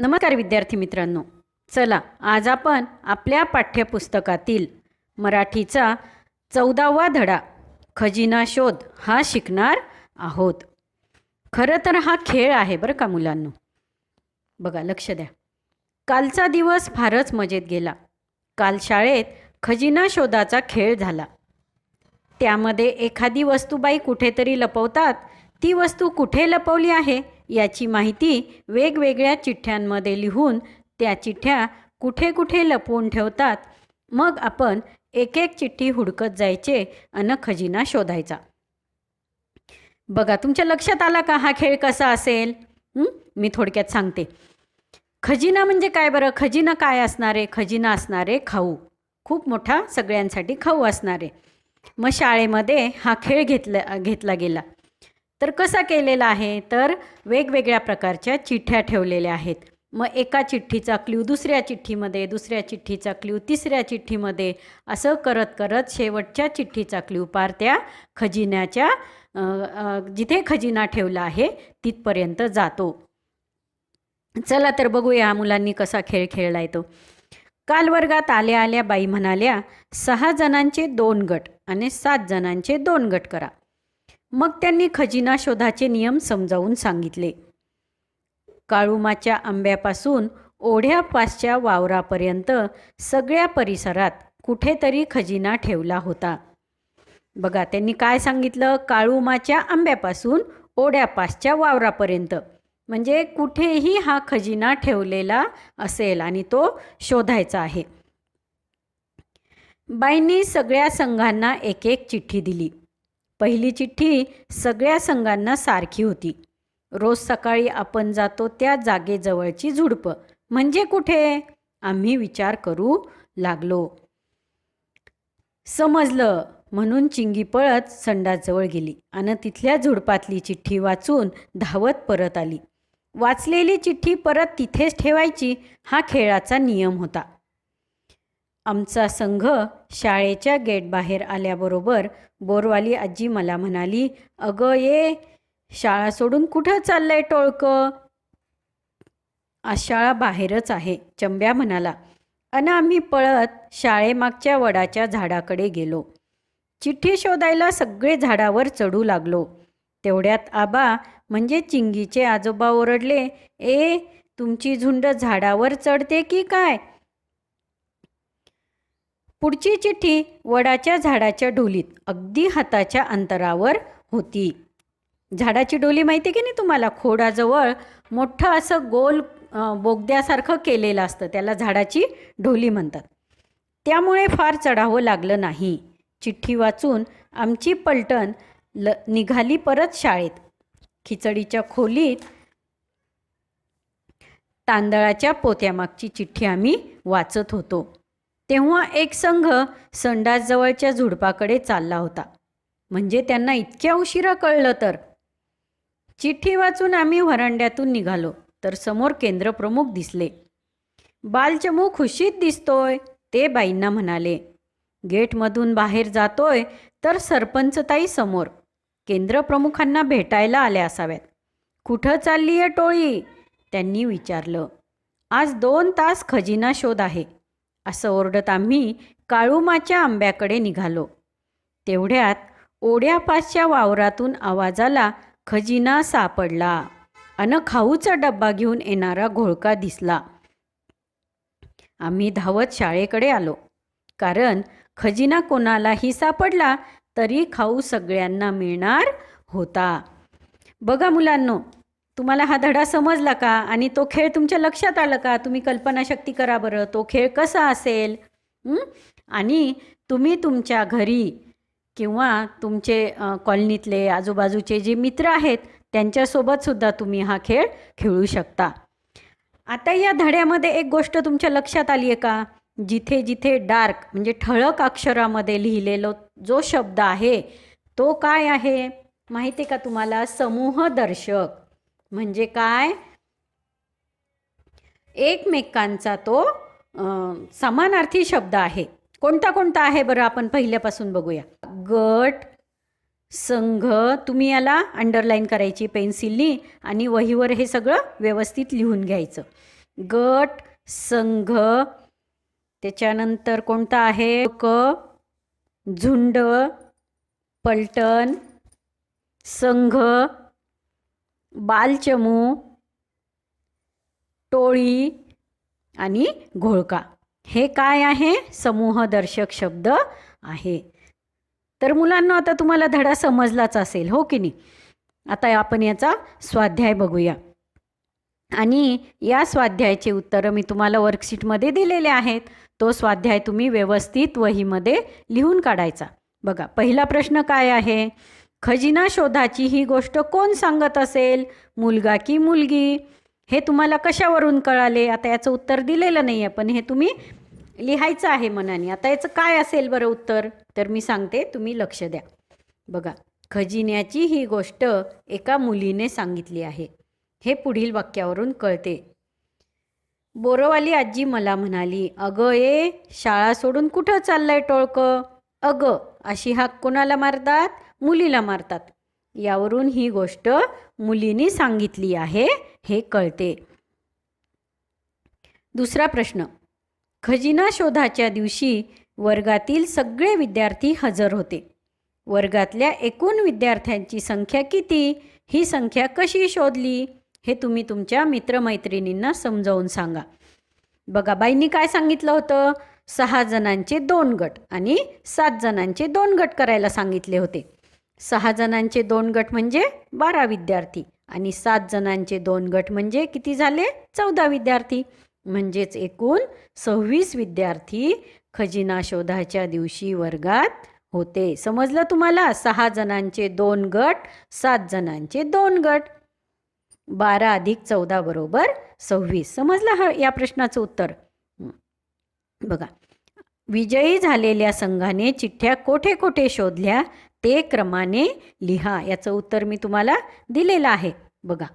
नमस्कार विद्यार्थी मित्रांनो. चला आज आपण आपल्या पाठ्यपुस्तकातील मराठीचा चौदावा धडा खजिना शोध हा शिकणार आहोत. खरं तर हा खेळ आहे बरं का मुलांनो. बघा लक्ष द्या. कालचा दिवस फारच मजेत गेला. काल शाळेत खजिना शोधाचा खेळ झाला. त्यामध्ये एखादी वस्तूबाई कुठेतरी लपवतात. ती वस्तू कुठे लपवली आहे? याची माहिती वेगवेगळ्या चिठ्ठ्यांमध्ये लिहून त्या चिठ्ठ्या कुठे कुठे लपवून ठेवतात. मग आपण एक एक चिठ्ठी हुडकत जायचे आणि खजिना शोधायचा. बघा तुमच्या लक्षात आला का हा खेळ कसा असेल? मी थोडक्यात सांगते. खजिना म्हणजे काय बरं? खजिना काय असणारे? खजिना असणारे खाऊ. खूप मोठा सगळ्यांसाठी खाऊ असणारे. मग शाळेमध्ये हा खेळ घेतला घेतला गेला. तर कसा केलेला आहे? तर वेगवेगळ्या प्रकारच्या चिठ्ठ्या ठेवलेल्या आहेत. मग एका चिठ्ठीचा क्ल्यू दुसऱ्या चिठ्ठीमध्ये दुसऱ्या चिठ्ठीचा क्ल्यू तिसऱ्या चिठ्ठीमध्ये असं करत करत शेवटच्या चिठ्ठीचा क्ल्यू पार त्या खजिन्याच्या जिथे खजिना ठेवला आहे तिथपर्यंत जातो. चला तर बघूया मुलांनी कसा खेळ खेळला येतो काल वर्गात आल्या आल्या बाई म्हणाल्या सहा जणांचे दोन गट आणि सात जणांचे दोन गट करा. मग त्यांनी खजिना शोधाचे नियम समजावून सांगितले. काळुमाच्या आंब्यापासून ओढ्यापासच्या वावरापर्यंत सगळ्या परिसरात कुठेतरी खजिना ठेवला होता. बघा त्यांनी काय सांगितलं? काळुमाच्या आंब्यापासून ओढ्यापासच्या वावरापर्यंत. म्हणजे कुठेही हा खजिना ठेवलेला असेल आणि तो शोधायचा आहे. बाईंनी सगळ्या संघांना एक एक चिठ्ठी दिली. पहिली चिठ्ठी सगळ्या संघांना सारखी होती. रोज सकाळी आपण जातो त्या जागेजवळची झुडपं. म्हणजे कुठे? आम्ही विचार करू लागलो. समजलं म्हणून चिंगी पळत संडासजवळ गेली आणि तिथल्या झुडपातली चिठ्ठी वाचून धावत परत आली. वाचलेली चिठ्ठी परत तिथेच ठेवायची हा खेळाचा नियम होता. आमचा संघ शाळेच्या गेटबाहेर आल्याबरोबर बोरवाली आजी मला म्हणाली अगं ये शाळा सोडून कुठं चाललंय टोळकं? आज शाळा बाहेरच आहे चंब्या म्हणाला. अन आम्ही पळत शाळेमागच्या वडाच्या झाडाकडे गेलो. चिठ्ठी शोधायला सगळे झाडावर चढू लागलो. तेवढ्यात आबा म्हणजे चिंगीचे आजोबा ओरडले ए तुमची झुंड झाडावर चढते की काय? पुढची चिठ्ठी वडाच्या झाडाच्या ढोलीत अगदी हाताच्या अंतरावर होती. झाडाची डोली माहिती आहे की नाही तुम्हाला? खोडाजवळ मोठं असं गोल बोगद्यासारखं केलेलं असतं. त्याला झाडाची ढोली म्हणतात. त्यामुळे फार चढावं लागलं नाही. चिठ्ठी वाचून आमची पलटण ल निघाली परत शाळेत. खिचडीच्या खोलीत तांदळाच्या पोत्यामागची चिठ्ठी आम्ही वाचत होतो. तेव्हा एक संघ संडासजवळच्या झुडपाकडे चालला होता. म्हणजे त्यांना इतक्या उशिरा कळलं तर. चिठ्ठी वाचून आम्ही व्हरांड्यातून निघालो तर समोर केंद्रप्रमुख दिसले. बालचमू खुशीत दिसतोय ते बाईंना म्हणाले. गेटमधून बाहेर जातोय तर सरपंचताई समोर. केंद्रप्रमुखांना भेटायला आल्या असाव्यात. कुठं चालली आहे टोळी? त्यांनी विचारलं. आज दोन तास खजिना शोध आहे. असं ओरडत आम्ही काळुमाच्या आंब्याकडे निघालो. तेवढ्यात ओढ्यापासच्या वावरातून आवाजाला खजिना सापडला. अन खाऊचा डब्बा घेऊन येणारा घोळका दिसला. आम्ही धावत शाळेकडे आलो. कारण खजिना कोणालाही सापडला तरी खाऊ सगळ्यांना मिळणार होता. बघा मुलांनो तुम्हाला हा धडा समजला का? आणि तो खेळ तुमच्या लक्षात आलं का? तुम्ही कल्पनाशक्ती करा बरं. तो खेळ कसा असेल? आणि तुम्ही तुमच्या घरी किंवा तुमचे कॉलनीतले आजूबाजूचे जे मित्र आहेत त्यांच्यासोबतसुद्धा तुम्ही हा खेळ खेळू शकता. आता या धड्यामध्ये एक गोष्ट तुमच्या लक्षात आली आहे का? जिथे जिथे डार्क म्हणजे ठळक अक्षरामध्ये लिहिलेलो जो शब्द आहे तो काय आहे? माहिती आहे का तुम्हाला? समूहदर्शक म्हणजे काय? एकमेकांचा तो समानार्थी शब्द आहे. कोणता कोणता आहे बरं आपण पहिल्यापासून बघूया. गट संघ तुम्ही याला अंडरलाईन करायची पेन्सिलनी आणि वहीवर हे सगळं व्यवस्थित लिहून घ्यायचं. गट संघ त्याच्यानंतर कोणता आहे? क झुंड पलटण संघ बालचमू टोळी आणि घोळका. हे काय आहे? समूहदर्शक शब्द आहे. तर मुलांना आता तुम्हाला धडा समजलाच असेल हो की नाही? आता आपण याचा स्वाध्याय बघूया. आणि या स्वाध्यायाचे उत्तरं मी तुम्हाला वर्कशीटमध्ये दिलेले आहेत. तो स्वाध्याय तुम्ही व्यवस्थित वहीमध्ये लिहून काढायचा. बघा पहिला प्रश्न काय आहे? खजिना शोधाची ही गोष्ट कोण सांगत असेल? मुलगा की मुलगी? हे तुम्हाला कशावरून कळाले? आता याचं उत्तर दिलेलं नाही आहे पण हे तुम्ही लिहायचं आहे मनाने. आता याचं काय असेल बरं उत्तर? तर मी सांगते तुम्ही लक्ष द्या. बघा खजिन्याची ही गोष्ट एका मुलीने सांगितली आहे. हे पुढील वाक्यावरून कळते. बोरवाली आजी मला म्हणाली अगं ए शाळा सोडून कुठं चाललंय टोळकं? अगं अशी हाक कोणाला मारतात? मुलीला मारतात. यावरून ही गोष्ट मुलीने सांगितली आहे हे कळते. दुसरा प्रश्न. खजिना शोधाच्या दिवशी वर्गातील सगळे विद्यार्थी हजर होते. वर्गातल्या एकूण विद्यार्थ्यांची संख्या किती? ही संख्या कशी शोधली? हे तुम्ही तुमच्या मित्रमैत्रिणींना समजावून सांगा. बघा बाईंनी काय सांगितलं होतं? सहा जणांचे दोन गट आणि सात जणांचे दोन गट करायला सांगितले होते. सहा जणांचे दोन गट म्हणजे बारा विद्यार्थी आणि सात जणांचे दोन गट म्हणजे किती झाले? चौदा विद्यार्थी. म्हणजेच एकूण सव्वीस विद्यार्थी खजिना शोधाच्या दिवशी वर्गात होते. समजलं तुम्हाला? सहा जणांचे दोन गट सात जणांचे दोन गट. बारा अधिक चौदा बरोबर सव्वीस. समजलं हा या प्रश्नाचं उत्तर? बघा. विजयी झालेल्या संघाने चिठ्ठ्या कोठे कोठे शोधल्या? ते क्रमाने लिहा. याचं उत्तर मी तुम्हाला दिलेलं आहे. बघा.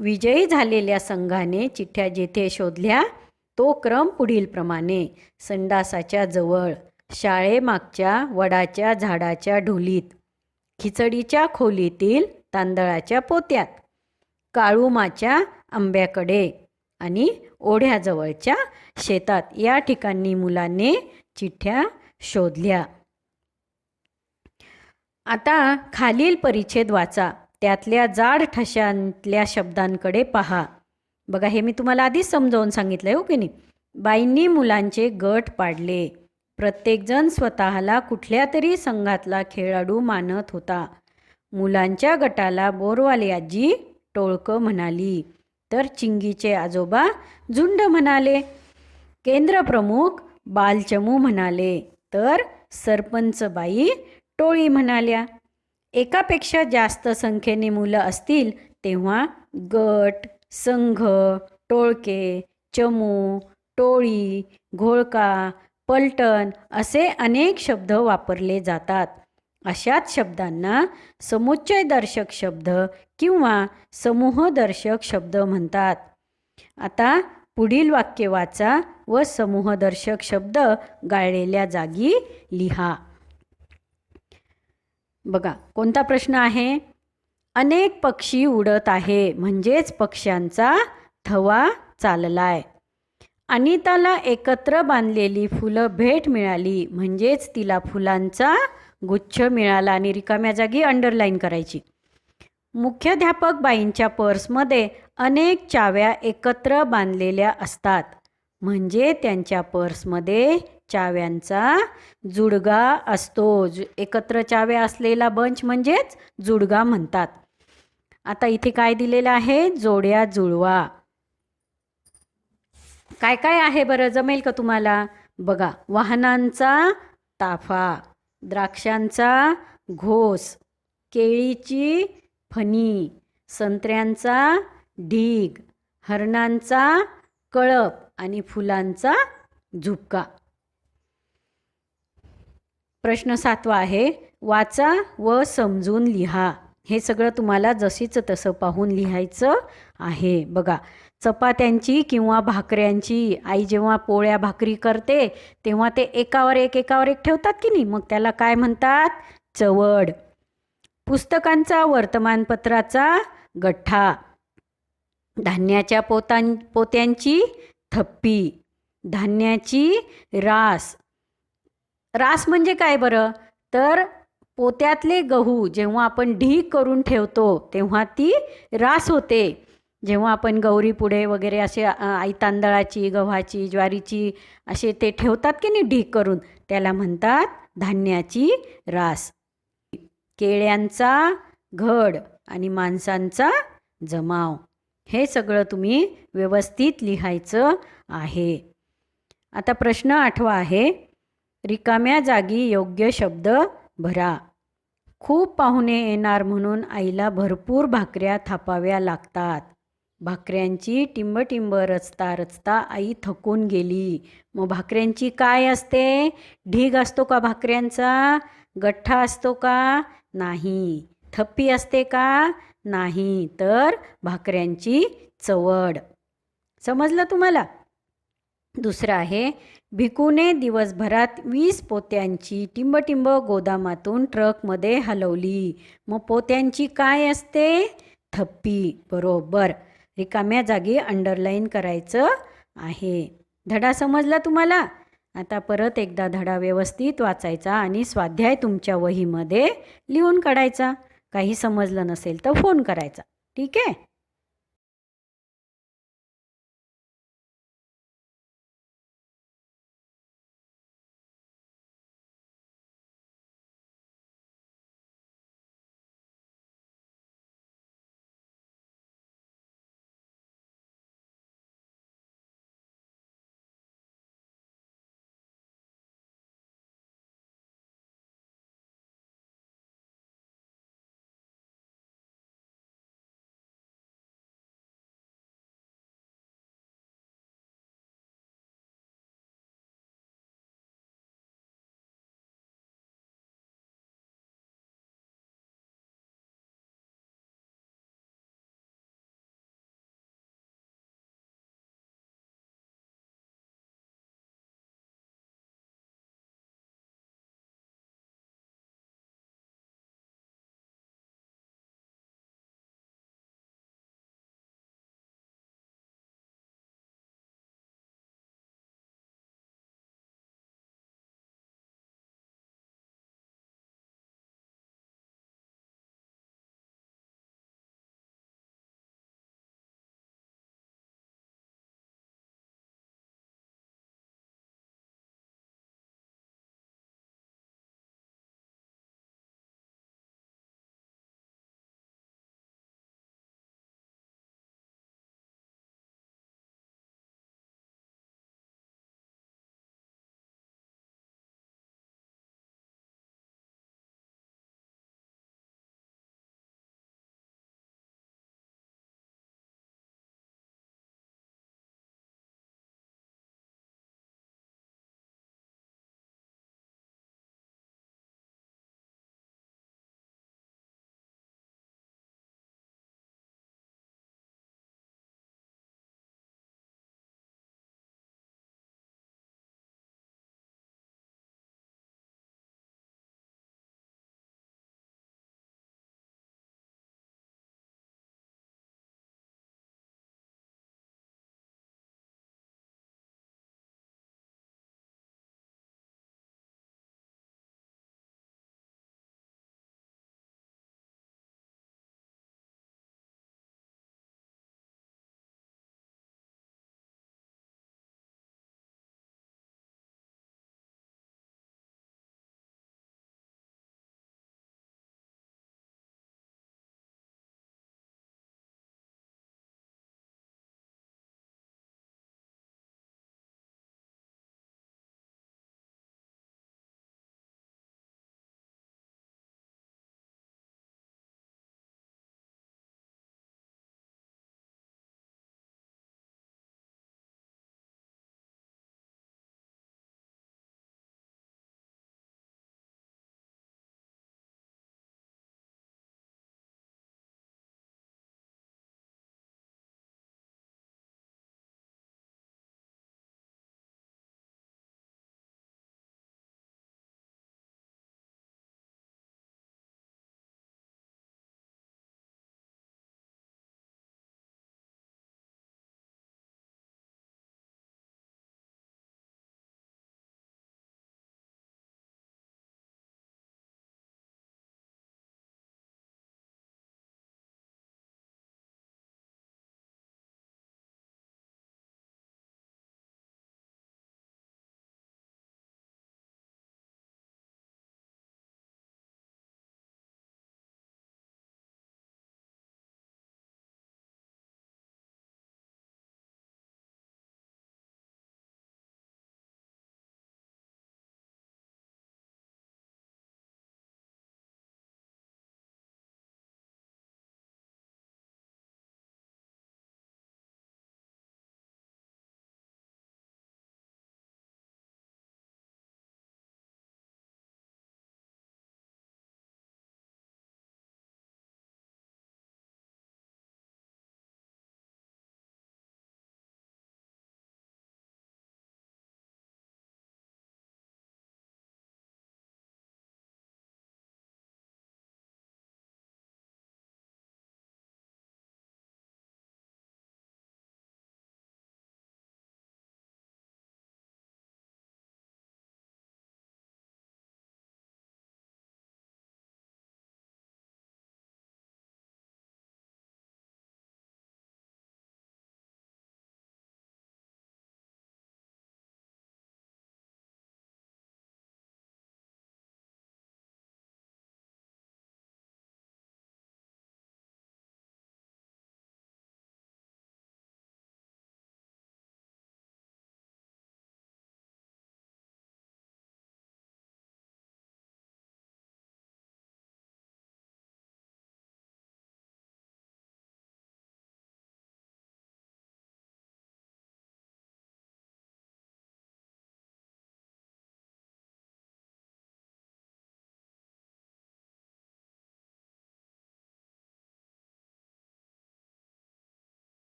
विजयी झालेल्या संघाने चिठ्ठ्या जेथे शोधल्या तो क्रम पुढीलप्रमाणे संडासाच्या जवळ शाळेमागच्या वडाच्या झाडाच्या ढोलीत खिचडीच्या खोलीतील तांदळाच्या पोत्यात काळुमाच्या आंब्याकडे आणि ओढ्याजवळच्या शेतात. या ठिकाणी मुलांनी चिठ्ठ्या शोधल्या. आता खालील परिच्छेद वाचा. त्यातल्या जाड ठशांतल्या शब्दांकडे पहा. बघा हे मी तुम्हाला आधीच समजावून सांगितलं आहे हो की नाही? बाईंनी मुलांचे गट पाडले. प्रत्येकजण स्वतःला कुठल्या तरी संघातला खेळाडू मानत होता. मुलांच्या गटाला बोरवाले आजी टोळकं म्हणाली. तर चिंगीचे आजोबा झुंड म्हणाले. केंद्रप्रमुख बालचमू म्हणाले. तर सरपंचबाई टोळी म्हणाल्या एकापेक्षा जास्त संख्येने मुलं असतील तेव्हा गट संघ टोळके चमू टोळी घोळका पलटण असे अनेक शब्द वापरले जातात. अशाच शब्दांना समुच्चयदर्शक शब्द किंवा समूहदर्शक शब्द म्हणतात. आता पुढील वाक्य वाचा व समूहदर्शक शब्द गाळलेल्या जागी लिहा. बघा कोणता प्रश्न आहे? अनेक पक्षी उडत आहे म्हणजेच पक्ष्यांचा थवा चाललाय. अनिताला एकत्र बांधलेली फुलं भेट मिळाली म्हणजेच तिला फुलांचा गुच्छ मिळाला आणि रिकाम्या जागी अंडरलाईन करायची. मुख्याध्यापक बाईंच्या पर्समध्ये अनेक चाव्या एकत्र बांधलेल्या असतात. म्हणजे त्यांच्या पर्समध्ये चाव्यांचा जुडगा असतो. जु एकत्र चाव्या असलेला बंच म्हणजेच जुडगा म्हणतात. आता इथे काय दिलेलं आहे? जोड्या जुळवा. काय काय आहे बरं? जमेल का तुम्हाला? बघा वाहनांचा ताफा द्राक्षांचा घोस केळीची फणी संत्र्यांचा ढीग हरणांचा कळप आणि फुलांचा झुपका. प्रश्न सातवा आहे वाचा व समजून लिहा. हे सगळं तुम्हाला जशीच तसं पाहून लिहायचं आहे. बघा चपात्यांची किंवा भाकऱ्यांची आई जेव्हा पोळ्या भाकरी करते तेव्हा ते एकावर एक एकावर एक ठेवतात की नाही? मग त्याला काय म्हणतात? चवड. पुस्तकांचा वर्तमानपत्राचा गठ्ठा. धान्याच्या पोतां पोत्यांची थप्पी धान्याची रास. रास म्हणजे काय बरं? तर पोत्यातले गहू जेव्हा आपण ढीग करून ठेवतो तेव्हा ती रास होते. जेव्हा आपण गौरी पुढे वगैरे असे आई तांदळाची गव्हाची ज्वारीची असे ते ठेवतात की नाही ढीग करून? त्याला म्हणतात धान्याची रास. केळ्यांचा घड आणि माणसांचा जमाव. हे सगळं तुम्ही व्यवस्थित लिहायचं आहे. आता प्रश्न आठवा आहे. रिकाम्या जागी योग्य शब्द भरा. खूप पाहुणे येणार म्हणून आईला भरपूर भाकऱ्या थापाव्या लागतात. भाकऱ्यांची टिंबटिंब रचता रचता आई थकून गेली. मग भाकऱ्यांची काय असते? ढीग असतो का भाकऱ्यांचा? गठ्ठा असतो का? नाही. थप्पी असते का? नाही तर भाकऱ्यांची चवड. समजलं तुम्हाला? दुसरं आहे भिकूने दिवसभरात वीस पोत्यांची टिंबटिंब गोदामातून ट्रकमध्ये हलवली. मग पोत्यांची काय असते? थप्पी. बरोबर. रिकाम्या जागी अंडरलाईन करायचं आहे. धडा समजला तुम्हाला? आता परत एकदा धडा व्यवस्थित वाचायचा आणि स्वाध्याय तुमच्या वहीमध्ये लिहून काढायचा. काही समजलं नसेल तर फोन करायचा. ठीक आहे?